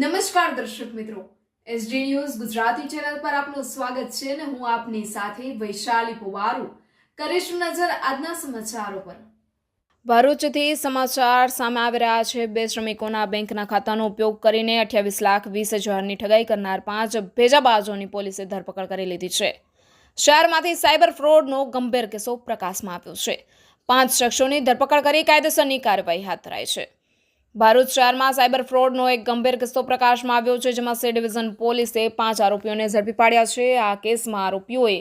નમસ્કાર દર્શક મિત્રો. એસડી ન્યૂઝ ગુજરાતી ચેનલ પર આપનું સ્વાગત છે અને હું આપની સાથે વૈશાલી પુવારુ. કરીશું નજર આજના સમાચારો પર. ભરૂચથી સમાચાર સામે આવી રહ્યા છે. બે શ્રમિકોના બેંકના ખાતાનો ઉપયોગ કરીને અઠ્યાવીસ લાખ વીસ હજારની ઠગાઈ કરનાર પાંચ ભેજાબાજોની પોલીસે ધરપકડ કરી લીધી છે. શહેરમાંથી સાયબર ફ્રોડનો ગંભીર કિસ્સો પ્રકાશમાં આવ્યો છે. પાંચ શખ્સોની ધરપકડ કરી કાયદેસરની કાર્યવાહી હાથ ધરાઈ છે. ભરૂચ શહેરમાં સાયબર ફ્રોડનો એક ગંભીર કિસ્સો પ્રકાશમાં આવ્યો છે, જેમાં સી ડિવિઝન પોલીસે પાંચ આરોપીઓને ઝડપી પાડ્યા છે. આ કેસમાં આરોપીઓએ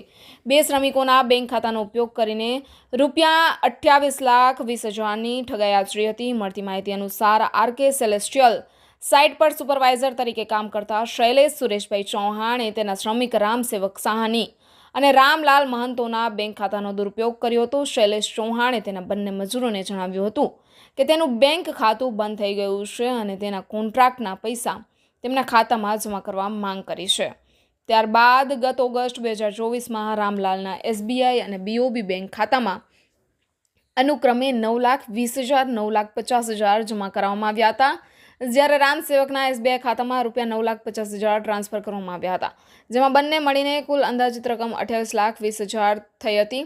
બે શ્રમિકોના બેંક ખાતાનો ઉપયોગ કરીને રૂપિયા અઠ્યાવીસ લાખ વીસ હજારની ઠગાઈ આચરી હતી. મળતી માહિતી અનુસાર આરકે સેલેસ્ટિયલ સાઇટ પર સુપરવાઇઝર તરીકે કામ કરતા શૈલેષ સુરેશભાઈ ચૌહાણે તેના શ્રમિક રામસેવક સાહાની અને રામલાલ મહંતોના બેંક ખાતાનો દુરુપયોગ કર્યો હતો. શૈલેષ ચૌહાણે તેના બંને મજૂરોને જણાવ્યું હતું કે તેનું બેંક ખાતું બંધ થઈ ગયું છે અને તેના કોન્ટ્રાક્ટના પૈસા તેમના ખાતામાં જમા કરવા માંગ કરી છે. ત્યારબાદ ગત ઓગસ્ટ બે હજાર ચોવીસમાં રામલાલના એસબીઆઈ અને બીઓબી બેંક ખાતામાં અનુક્રમે નવ લાખ વીસ હજાર, નવ લાખ પચાસ હજાર જમા કરાવવામાં આવ્યા હતા. જ્યારે રામ સેવકના એસબીઆઈ ખાતામાં રૂપિયા નવ લાખ પચાસ હજાર ટ્રાન્સફર કરવામાં આવ્યા હતા, જેમાં બંને મળીને કુલ અંદાજિત રકમ અઠ્યાવીસ લાખ વીસ હજાર થઈ હતી.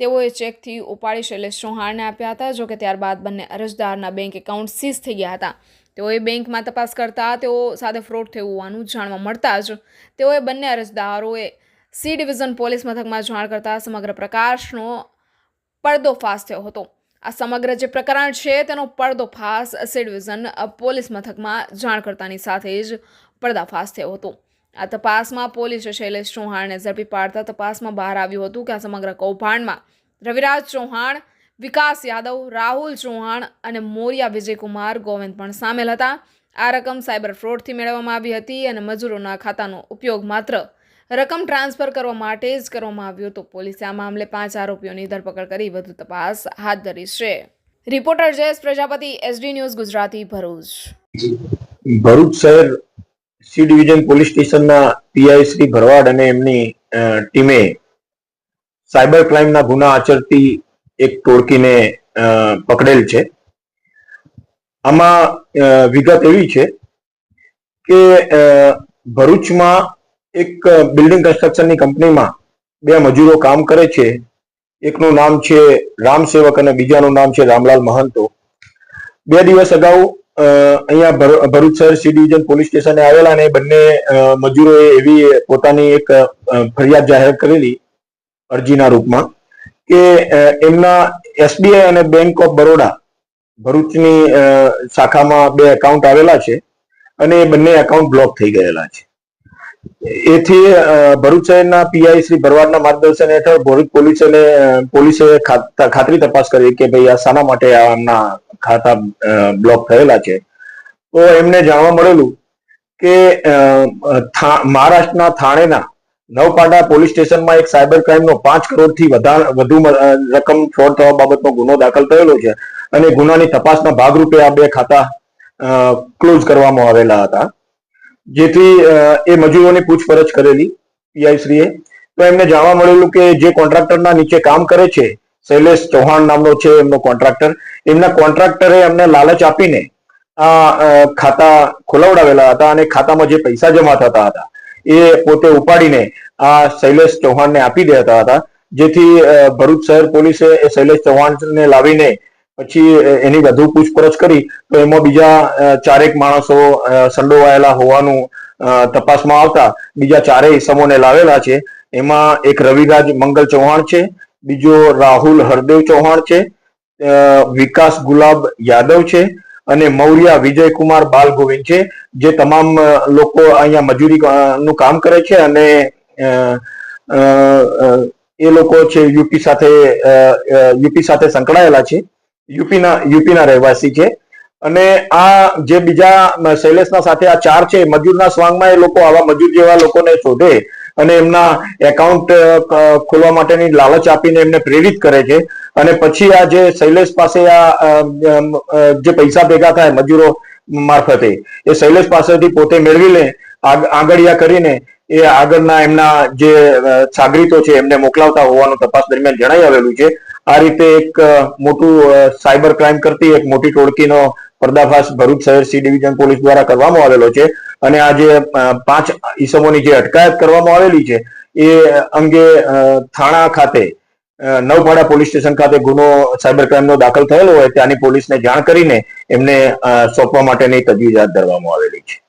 તેઓએ ચેકથી ઉપાડી શૈલેષ ચૌહાણને આપ્યા હતા જોકે ત્યારબાદ બંને અરજદારના બેંક એકાઉન્ટ સીઝ થઈ ગયા હતા. તેઓએ બેંકમાં તપાસ કરતા તેઓ સાથે ફ્રોડ થયું હોવાનું જાણવા મળતા જ તેઓએ બંને અરજદારોએ સી ડિવિઝન પોલીસ મથકમાં જાણ કરતા સમગ્ર પ્રકાશનો પડદો ફાસ થયો હતો. આ સમગ્ર જે પ્રકરણ છે તેનો પડદોફાશ સી ડિવિઝન પોલીસ મથકમાં જાણ કરતાની સાથે જ પડદાફાશ થયો હતો. આ તપાસમાં પોલીસે શૈલેષ ચૌહાણને ઝડપી પાડતા તપાસમાં બહાર આવ્યું હતું કે આ સમગ્ર કૌભાંડમાં રવિરાજ ચૌહાણ, વિકાસ યાદવ, રાહુલ ચૌહાણ અને મોરિયા વિજયકુમાર ગોવિંદ પણ સામેલ હતા. આ રકમ સાયબર ફ્રોડથી મેળવવામાં આવી હતી અને મજૂરોના ખાતાનો ઉપયોગ માત્ર રકમ ટ્રાન્સફર કરવા માટે જ કરવામાં આવ્યો હતો. પોલીસે આ મામલે પાંચ આરોપીઓની ધરપકડ કરી વધુ તપાસ હાથ ધરી છે. Reporter Jayesh Prajapati, SD news, Gujarati Bharuch. Bharuch શહેર સી ડિવિઝન પોલીસ સ્ટેશનના પીઆઈ શ્રી ભરવાડ અને એમની ટીમે સાયબર ક્રાઇમના ગુના આચરતી એક ટોળકીને પકડેલ છે. આમાં વિગત એવી છે કે ભરૂચમાં એક બિલ્ડિંગ કન્સ્ટ્રક્શનની કંપનીમાં બે મજૂરો કામ કરે છે. એકનું નામ છે રામ સેવક અને બીજાનું નામ છે રામલાલ મહંતો. બે દિવસ અગાઉ અહીંયા ભર- ભરૂચ શહેર સી ડિવિઝન પોલીસ સ્ટેશને આવેલા અને બંને મજૂરોએ એવી પોતાની એક ફરિયાદ જાહેર કરેલી અરજીના રૂપમાં કે એમના એસબીઆઈ અને બેંક ઓફ બરોડા ભરૂચની શાખામાં બે એકાઉન્ટ આવેલા છે અને એ બંને એકાઉન્ટ બ્લોક થઈ ગયેલા છે. એથી ભરૂચ શહેરના પીઆઈ શ્રી ભરવાડના માર્ગદર્શન હેઠળ ભરૂચ પોલીસે પોલીસે ખાતરી તપાસ કરી કે ભાઈ આ શાના માટે આમના ખાતા બ્લોક થયેલા છે. તો એમને જાણવા મળેલું કે મહારાષ્ટ્રના થાણેના નવપાડા પોલીસ સ્ટેશનમાં એક સાયબર ક્રાઇમનો પાંચ કરોડથી વધુ રકમ ફ્રોડ થવા બાબતનો ગુનો દાખલ થયેલો છે અને ગુનાની તપાસના ભાગરૂપે આ બે ખાતા ક્લોઝ કરવામાં આવેલા હતા. જેથી એ મજૂરોની પૂછપરછ કરેલી પીઆઈશ્રીએ તો એમને જાણવા મળેલું કે જે કોન્ટ્રાક્ટરના નીચે કામ કરે છે, શૈલેષ ચૌહાણ નામનો છે એમનો કોન્ટ્રાક્ટર, એમના કોન્ટ્રાક્ટરે એમને લાલચ આપીને આ ખાતા ખોલાવડાવેલા હતા અને ખાતામાં જે પૈસા જમા થતા હતા, એ પોતે ઉપાડીને આ શૈલેષ ચૌહાણને આપી દેતા હતા. જેથી ભરૂચ શહેર પોલીસે શૈલેષ ચૌહાણને લાવીને પછી એની વધુ પૂછપરછ કરી, તો એમાં બીજા ચારેક માણસો સંડોવાયેલા હોવાનું તપાસમાં આવતા, બીજા ચારેય ઇસમોને લાવેલા છે. એમાં એક રવિરાજ મંગલ ચૌહાણ છે, બીજો રાહુલ હરદેવ ચૌહાણ છે વિકાસ ગુલાબ યાદવ છે, અને મૌર્યા વિજયકુમાર બાલ ગોવિંદ છે, જે તમામ લોકો અહીંયા મજૂરી નું કામ કરે છે અને એ લોકો છે યુપી સાથે યુપી સાથે સંકળાયેલા છે. યુપીના યુપીના રહેવાસી છે. અને આ જે બીજા શૈલેષના સાથે આ ચાર છે, મજૂરના સ્વાંગમાં એ લોકો આવા મજૂર જેવા લોકોને શોધે અને એમના એકાઉન્ટ ખોલવા માટેની લાલચ આપીને એમને પ્રેરિત કરે છે. અને પછી આ જે શૈલેષ પાસે આ જે પૈસા ભેગા થાય મજૂરો મારફતે, એ શૈલેષ પાસેથી પોતે મેળવી લે આગ- આગળિયા કરીને એ આગળના એમના જે સાગરીતો છે એમને મોકલાવતા હોવાનું તપાસ દરમિયાન જણાઈ આવેલું છે. આ રીતે એક મોટું સાયબર ક્રાઇમ કરતી એક મોટી ટોળકીનો પર્દાફાશ ભરૂચ શહેર સી ડિવિઝન પોલીસ દ્વારા કરવામાં આવેલો છે અને આ જે પાંચ ઈસમોની જે અટકાયત કરવામાં આવેલી છે એ અંગે થાણા ખાતે નવપાડા પોલીસ સ્ટેશન ખાતે ગુનો સાયબર ક્રાઇમનો દાખલ થયેલો હોય ત્યાંની પોલીસને જાણ કરીને એમને સોંપવા માટેની તજવીજ હાથ ધરવામાં આવેલી છે.